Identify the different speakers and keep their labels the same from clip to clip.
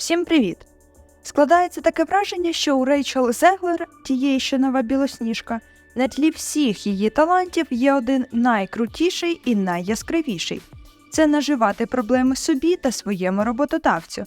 Speaker 1: Всім привіт! Складається таке враження, що у Рейчел Зеглер, тієї що нова білосніжка, на тлі всіх її талантів є один найкрутіший і найяскравіший це наживати проблеми собі та своєму роботодавцю.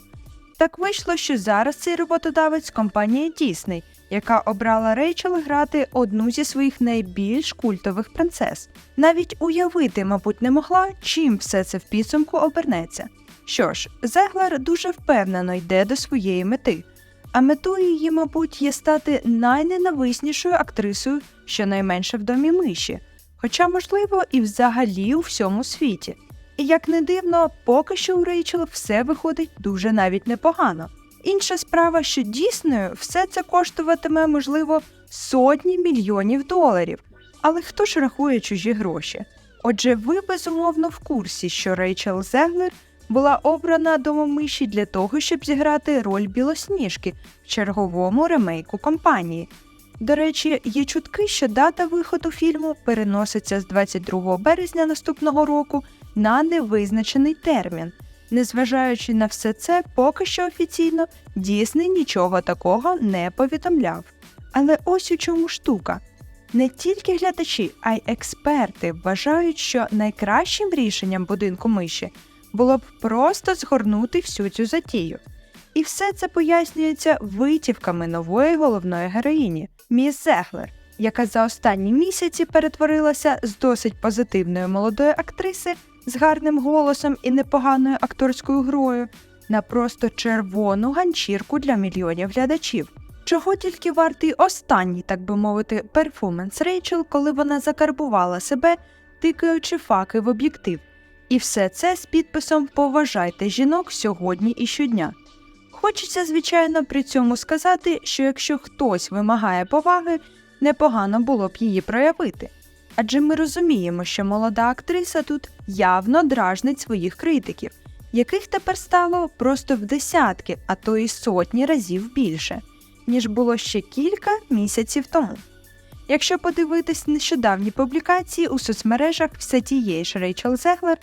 Speaker 1: Так вийшло, що зараз цей роботодавець компанія Disney, яка обрала Рейчел грати одну зі своїх найбільш культових принцес. Навіть уявити, мабуть, не могла, чим все це в підсумку обернеться. Що ж, Зеглер дуже впевнено йде до своєї мети, а метою її, мабуть, є стати найненависнішою актрисою, щонайменше в домі миші, хоча, можливо, і взагалі у всьому світі. І як не дивно, поки що у Рейчел все виходить дуже навіть непогано. Інша справа, що дійсною все це коштуватиме, можливо, сотні мільйонів доларів. Але хто ж рахує чужі гроші? Отже, ви безумовно в курсі, що Рейчел Зеглер була обрана домомиші для того, щоб зіграти роль білосніжки в черговому ремейку компанії. До речі, є чутки, що дата виходу фільму переноситься з 22 березня наступного року на невизначений термін. Незважаючи на все це, поки що офіційно Дісней нічого такого не повідомляв. Але ось у чому штука. Не тільки глядачі, а й експерти вважають, що найкращим рішенням будинку миші було б просто згорнути всю цю затію. І все це пояснюється витівками нової головної героїні Міс Зеглер, яка за останні місяці перетворилася з досить позитивної молодої актриси з гарним голосом і непоганою акторською грою на просто червону ганчірку для мільйонів глядачів. Чого тільки вартий останній, так би мовити, перформанс Рейчел, коли вона закарбувала себе, тикаючи факи в об'єктив. І все це з підписом Поважайте жінок сьогодні і щодня. Хочеться, звичайно, при цьому сказати, що якщо хтось вимагає поваги, непогано було б її проявити. Адже ми розуміємо, що молода актриса тут явно дражнить своїх критиків, яких тепер стало просто в десятки, а то й сотні разів більше, ніж було ще кілька місяців тому. Якщо подивитись нещодавні публікації у соцмережах все тієї ж Рейчел Зеглер,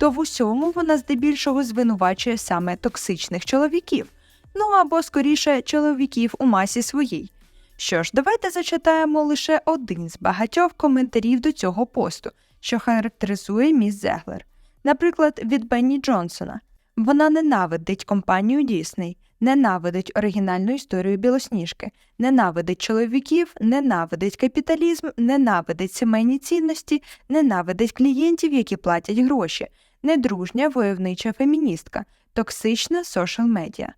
Speaker 1: то в усьому вона здебільшого звинувачує саме токсичних чоловіків, ну або скоріше чоловіків у масі своїй. Що ж, давайте зачитаємо лише один з багатьох коментарів до цього посту, що характеризує міс Зеглер. Наприклад, від Бенні Джонсона. Вона ненавидить компанію Дісней, ненавидить оригінальну історію білосніжки, ненавидить чоловіків, ненавидить капіталізм, ненавидить сімейні цінності, ненавидить клієнтів, які платять гроші, недружня войовнича феміністка, токсична сошал медіа.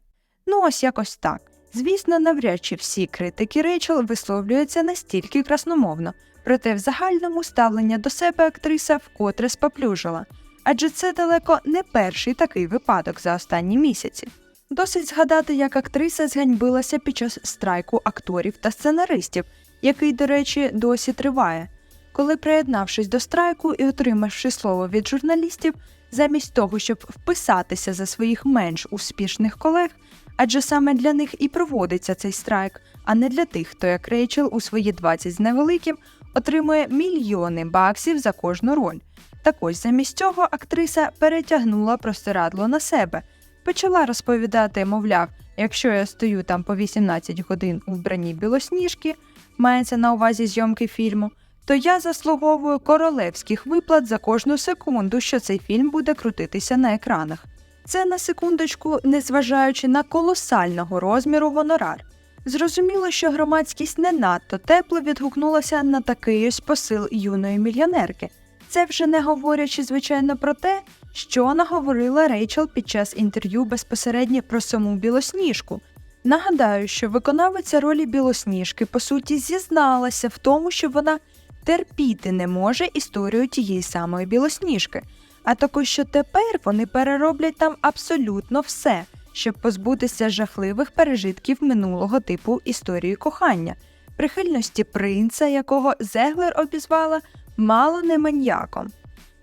Speaker 1: Ну, ось якось так. Звісно, навряд чи всі критики Рейчел висловлюються настільки красномовно, проте в загальному ставлення до себе актриса вкотре споплюжила, адже це далеко не перший такий випадок за останні місяці. Досить згадати, як актриса зганьбилася під час страйку акторів та сценаристів, який, до речі, досі триває. Коли, приєднавшись до страйку і отримавши слово від журналістів, замість того, щоб вписатися за своїх менш успішних колег, адже саме для них і проводиться цей страйк, а не для тих, хто як Рейчел у свої 20 з невеликим отримує мільйони баксів за кожну роль. Так ось замість цього актриса перетягнула простирадло на себе, почала розповідати, мовляв, якщо я стою там по 18 годин у вбранні білосніжки, мається на увазі зйомки фільму, то я заслуговую королевських виплат за кожну секунду, що цей фільм буде крутитися на екранах. Це на секундочку, незважаючи на колосального розміру гонорар. Зрозуміло, що громадськість не надто тепло відгукнулася на такий ось посил юної мільйонерки. Це вже не говорячи, звичайно, про те, що наговорила Рейчел під час інтерв'ю безпосередньо про саму білосніжку. Нагадаю, що виконавиця ролі білосніжки по суті зізналася в тому, що вона терпіти не може історію тієї самої білосніжки, а також що тепер вони перероблять там абсолютно все, щоб позбутися жахливих пережитків минулого типу історії кохання, прихильності принца, якого Зеглер обізвала мало не маньяком.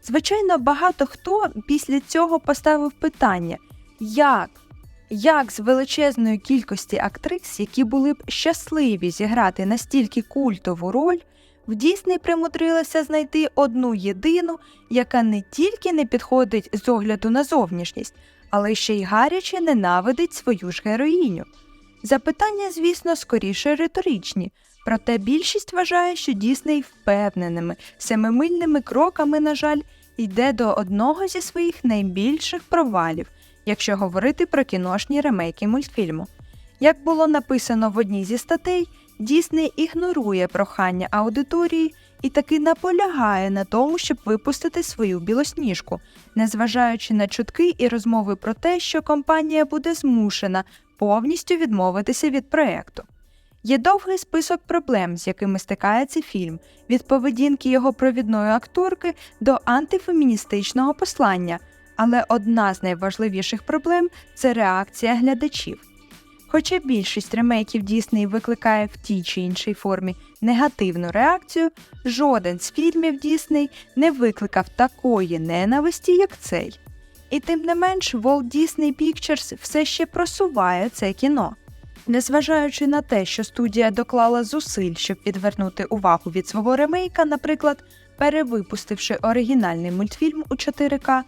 Speaker 1: Звичайно, багато хто після цього поставив питання, як? Як з величезної кількості актрис, які були б щасливі зіграти настільки культову роль, в Дісней примудрилася знайти одну єдину, яка не тільки не підходить з огляду на зовнішність, але ще й гаряче ненавидить свою ж героїню. Запитання, звісно, скоріше риторичні, проте більшість вважає, що Дісней впевненими, семимильними кроками, на жаль, йде до одного зі своїх найбільших провалів, якщо говорити про кіношні ремейки мультфільму. Як було написано в одній зі статей, Дісней ігнорує прохання аудиторії і таки наполягає на тому, щоб випустити свою білосніжку, незважаючи на чутки і розмови про те, що компанія буде змушена повністю відмовитися від проекту. Є довгий список проблем, з якими стикається фільм, від поведінки його провідної акторки до антифеміністичного послання, але одна з найважливіших проблем це реакція глядачів. Хоча більшість ремейків Дісней викликає в тій чи іншій формі негативну реакцію, жоден з фільмів Дісней не викликав такої ненависті, як цей. І тим не менш, Walt Disney Pictures все ще просуває це кіно. Незважаючи на те, що студія доклала зусиль, щоб відвернути увагу від свого ремейка, наприклад, перевипустивши оригінальний мультфільм у 4К,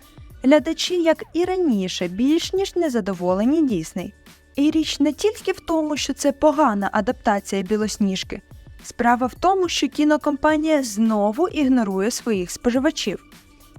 Speaker 1: глядачі, як і раніше, більш ніж незадоволені Дісней. І річ не тільки в тому, що це погана адаптація білосніжки. Справа в тому, що кінокомпанія знову ігнорує своїх споживачів.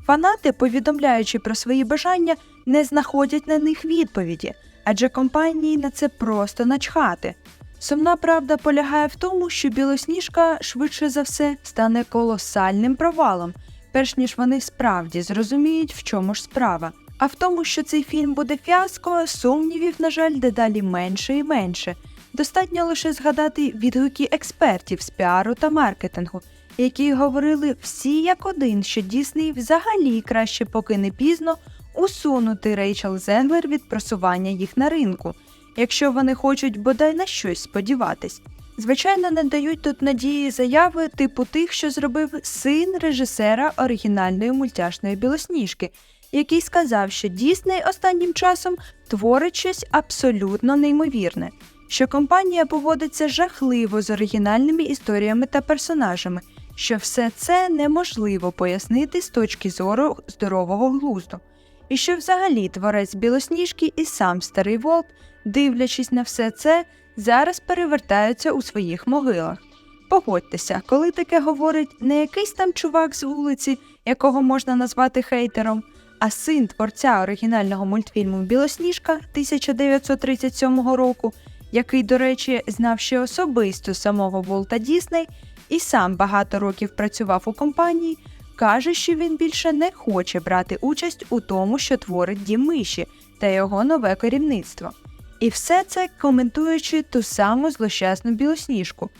Speaker 1: Фанати, повідомляючи про свої бажання, не знаходять на них відповіді, адже компанії на це просто начхати. Сумна правда полягає в тому, що білосніжка швидше за все стане колосальним провалом, перш ніж вони справді зрозуміють, в чому ж справа. А в тому, що цей фільм буде фіаско, сумнівів, на жаль, дедалі менше і менше. Достатньо лише згадати відгуки експертів з піару та маркетингу, які говорили всі як один, що Дісней взагалі краще поки не пізно усунути Рейчел Зенглер від просування їх на ринку, якщо вони хочуть бодай на щось сподіватись. Звичайно, не дають тут надії заяви типу тих, що зробив син режисера оригінальної мультяшної білосніжки, який сказав, що Дісней останнім часом творить щось абсолютно неймовірне, що компанія поводиться жахливо з оригінальними історіями та персонажами, що все це неможливо пояснити з точки зору здорового глузду, і що взагалі творець білосніжки і сам старий Волт, дивлячись на все це, зараз перевертаються у своїх могилах. Погодьтеся, коли таке говорить не якийсь там чувак з вулиці, якого можна назвати хейтером, а син творця оригінального мультфільму Білосніжка 1937 року, який, до речі, знав ще особисто самого Волта Дісней і сам багато років працював у компанії, каже, що він більше не хоче брати участь у тому, що творить дім миші та його нове керівництво. І все це коментуючи ту саму злощасну білосніжку.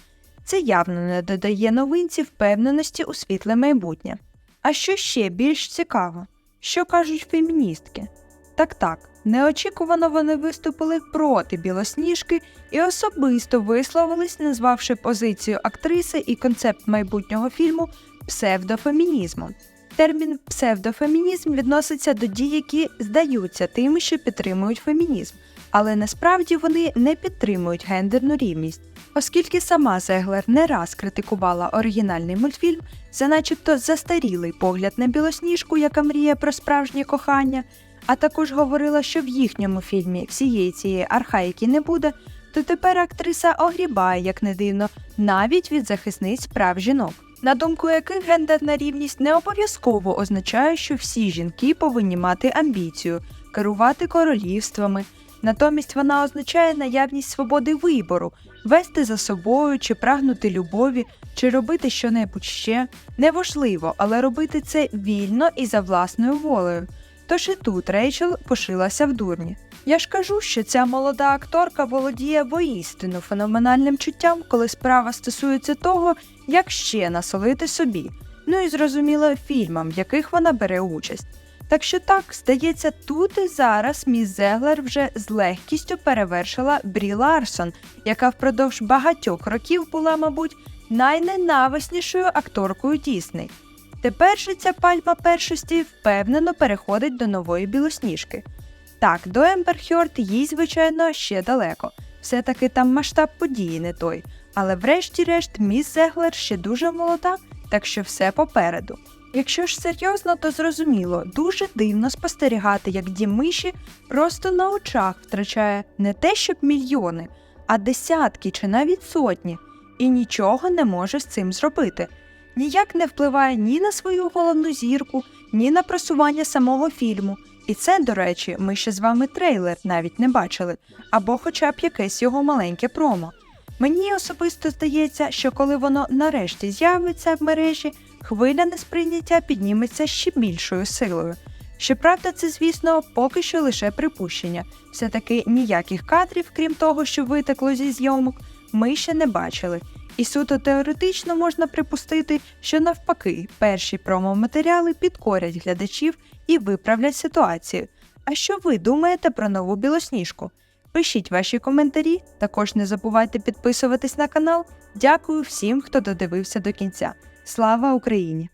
Speaker 1: Це явно не додає новинці впевненості у світле майбутнє. А що ще більш цікаво? Що кажуть феміністки? Так так, неочікувано вони виступили проти білосніжки і особисто висловились, назвавши позицію актриси і концепт майбутнього фільму псевдофемінізмом. Термін псевдофемінізм відноситься до дій, які здаються тими, що підтримують фемінізм, але насправді вони не підтримують гендерну рівність, оскільки сама Зеглер не раз критикувала оригінальний мультфільм за начебто застарілий погляд на білосніжку, яка мріє про справжнє кохання, а також говорила, що в їхньому фільмі всієї цієї архаїки не буде, то тепер актриса огрібає, як не дивно, навіть від захисниць прав жінок. На думку яких гендерна рівність не обов'язково означає, що всі жінки повинні мати амбіцію, керувати королівствами. Натомість вона означає наявність свободи вибору, вести за собою чи прагнути любові, чи робити щонебудь ще. Неважливо, але робити це вільно і за власною волею. Тож і тут Рейчел пошилася в дурні. Я ж кажу, що ця молода акторка володіє воістину феноменальним чуттям, коли справа стосується того, як ще насолити собі, ну і зрозуміло фільмам, в яких вона бере участь. Так що так, здається, тут і зараз міс Зеглер вже з легкістю перевершила Брі Ларсон, яка впродовж багатьох років була, мабуть, найненависнішою акторкою Дісней. Тепер же ця пальма першості впевнено переходить до нової білосніжки. Так, до Ембер Хьорд їй, звичайно, ще далеко. Все-таки там масштаб події не той. Але врешті-решт міс Зеглер ще дуже молода, так що все попереду. Якщо ж серйозно, то зрозуміло, дуже дивно спостерігати, як дім миші просто на очах втрачає не те, щоб мільйони, а десятки чи навіть сотні, і нічого не може з цим зробити. Ніяк не впливає ні на свою головну зірку, ні на просування самого фільму. І це, до речі, ми ще з вами трейлер навіть не бачили, або хоча б якесь його маленьке промо. Мені особисто здається, що коли воно нарешті з'явиться в мережі, хвиля несприйняття підніметься ще більшою силою. Щоправда, це, звісно, поки що лише припущення. Все-таки ніяких кадрів, крім того, що витекло зі зйомок, ми ще не бачили. І суто теоретично можна припустити, що навпаки перші промо-матеріали підкорять глядачів і виправлять ситуацію. А що ви думаєте про нову білосніжку? Пишіть ваші коментарі, також не забувайте підписуватись на канал. Дякую всім, хто додивився до кінця. Слава Україні!